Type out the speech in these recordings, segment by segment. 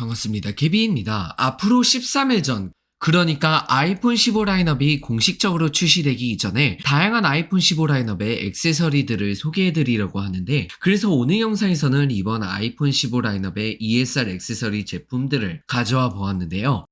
반갑습니다. 개비입니다. 앞으로 13일 전, 그러니까 아이폰 15 라인업이 공식적으로 출시되기 이전에 다양한 아이폰 15 라인업의 액세서리들을 소개해드리려고 하는데 그래서 오늘 영상에서는 이번 아이폰 15 라인업의 ESR 액세서리 제품들을 가져와 보았는데요.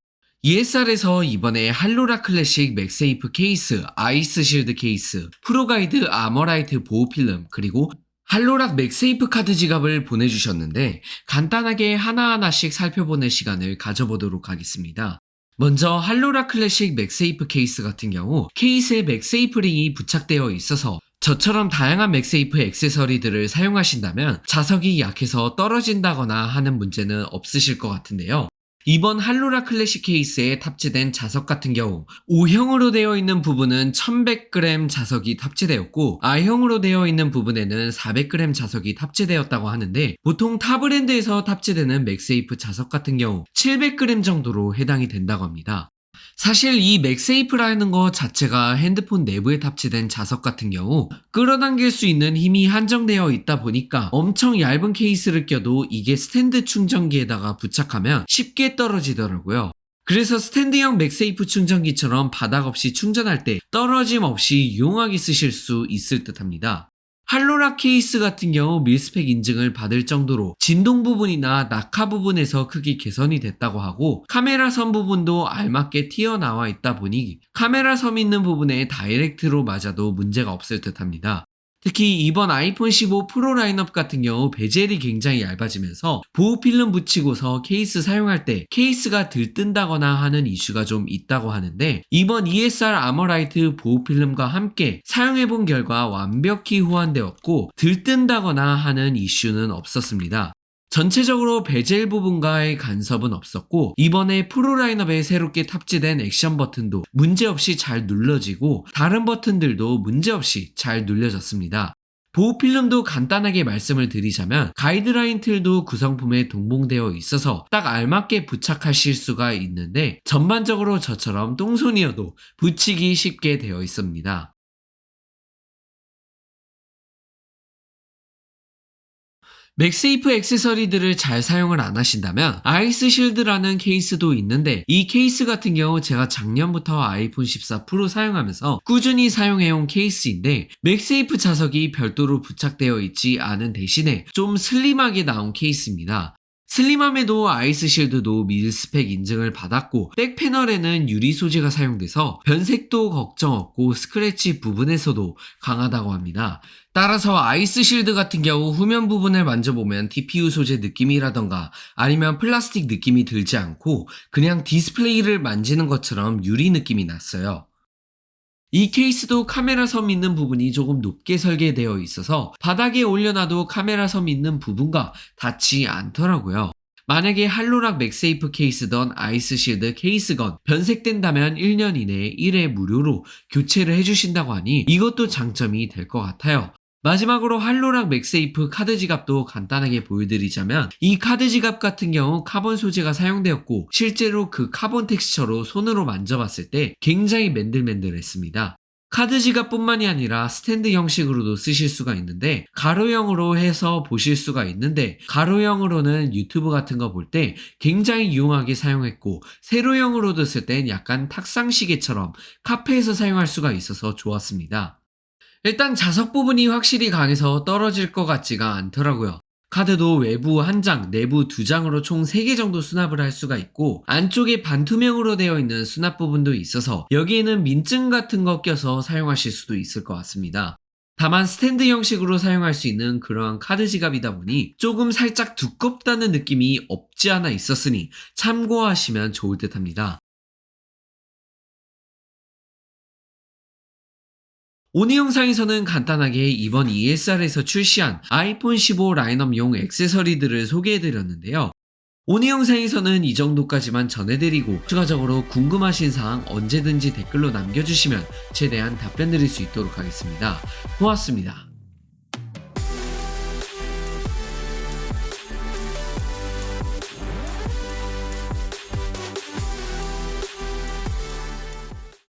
ESR에서 이번에 할로라 클래식 맥세이프 케이스, 아이스 실드 케이스, 프로가이드 아머라이트 보호 필름, 그리고 할로락 맥세이프 카드 지갑을 보내주셨는데 간단하게 하나하나씩 살펴보는 시간을 가져보도록 하겠습니다. 먼저 할로라 클래식 맥세이프 케이스 같은 경우 케이스에 맥세이프 링이 부착되어 있어서 저처럼 다양한 맥세이프 액세서리들을 사용하신다면 자석이 약해서 떨어진다거나 하는 문제는 없으실 것 같은데요. 이번 할로라 클래식 케이스에 탑재된 자석 같은 경우 O형으로 되어 있는 부분은 1100g 자석이 탑재되었고 I형으로 되어 있는 부분에는 400g 자석이 탑재되었다고 하는데 보통 타 브랜드에서 탑재되는 맥세이프 자석 같은 경우 700g 정도로 해당이 된다고 합니다. 사실 이 맥세이프라는 것 자체가 핸드폰 내부에 탑재된 자석 같은 경우 끌어당길 수 있는 힘이 한정되어 있다 보니까 엄청 얇은 케이스를 껴도 이게 스탠드 충전기에다가 부착하면 쉽게 떨어지더라고요. 그래서 스탠드형 맥세이프 충전기처럼 바닥 없이 충전할 때 떨어짐 없이 유용하게 쓰실 수 있을 듯 합니다. 할로라 케이스 같은 경우 밀스펙 인증을 받을 정도로 진동 부분이나 낙하 부분에서 크게 개선이 됐다고 하고 카메라 선 부분도 알맞게 튀어나와 있다 보니 카메라 섬 있는 부분에 다이렉트로 맞아도 문제가 없을 듯 합니다. 특히 이번 아이폰 15 프로 라인업 같은 경우 베젤이 굉장히 얇아지면서 보호 필름 붙이고서 케이스 사용할 때 케이스가 들뜬다거나 하는 이슈가 좀 있다고 하는데 이번 ESR 아머라이트 보호 필름과 함께 사용해본 결과 완벽히 호환되었고 들뜬다거나 하는 이슈는 없었습니다. 전체적으로 베젤 부분과의 간섭은 없었고 이번에 프로 라인업에 새롭게 탑재된 액션 버튼도 문제없이 잘 눌러지고 다른 버튼들도 문제없이 잘 눌려졌습니다. 보호 필름도 간단하게 말씀을 드리자면 가이드라인 틀도 구성품에 동봉되어 있어서 딱 알맞게 부착하실 수가 있는데 전반적으로 저처럼 똥손이어도 붙이기 쉽게 되어 있습니다. 맥세이프 액세서리들을 잘 사용을 안 하신다면 아이스 실드라는 케이스도 있는데 이 케이스 같은 경우 제가 작년부터 아이폰 14 프로 사용하면서 꾸준히 사용해온 케이스인데 맥세이프 자석이 별도로 부착되어 있지 않은 대신에 좀 슬림하게 나온 케이스입니다. 슬림함에도 아이스 실드도 밀스펙 인증을 받았고 백 패널에는 유리 소재가 사용돼서 변색도 걱정 없고 스크래치 부분에서도 강하다고 합니다. 따라서 아이스 실드 같은 경우 후면 부분을 만져보면 TPU 소재 느낌이라던가 아니면 플라스틱 느낌이 들지 않고 그냥 디스플레이를 만지는 것처럼 유리 느낌이 났어요. 이 케이스도 카메라 섬 있는 부분이 조금 높게 설계되어 있어서 바닥에 올려놔도 카메라 섬 있는 부분과 닿지 않더라고요. 만약에 할로락 맥세이프 케이스던 아이스 실드 케이스건 변색된다면 1년 이내에 1회 무료로 교체를 해주신다고 하니 이것도 장점이 될 것 같아요. 마지막으로 할로락 맥세이프 카드 지갑도 간단하게 보여드리자면 이 카드 지갑 같은 경우 카본 소재가 사용되었고 실제로 그 카본 텍스처로 손으로 만져봤을 때 굉장히 맨들맨들했습니다. 카드 지갑뿐만이 아니라 스탠드 형식으로도 쓰실 수가 있는데 가로형으로 해서 보실 수가 있는데 가로형으로는 유튜브 같은 거 볼 때 굉장히 유용하게 사용했고 세로형으로도 쓸 땐 약간 탁상 시계처럼 카페에서 사용할 수가 있어서 좋았습니다. 일단 자석 부분이 확실히 강해서 떨어질 것 같지가 않더라고요. 카드도 외부 한 장, 내부 두 장으로 총 3개 정도 수납을 할 수가 있고 안쪽에 반투명으로 되어 있는 수납 부분도 있어서 여기에는 민증 같은 거 껴서 사용하실 수도 있을 것 같습니다. 다만 스탠드 형식으로 사용할 수 있는 그러한 카드 지갑이다 보니 조금 살짝 두껍다는 느낌이 없지 않아 있었으니 참고하시면 좋을 듯 합니다. 오늘 영상에서는 간단하게 이번 ESR에서 출시한 아이폰 15 라인업용 액세서리들을 소개해드렸는데요. 오늘 영상에서는 이 정도까지만 전해드리고 추가적으로 궁금하신 사항 언제든지 댓글로 남겨주시면 최대한 답변 드릴 수 있도록 하겠습니다. 고맙습니다.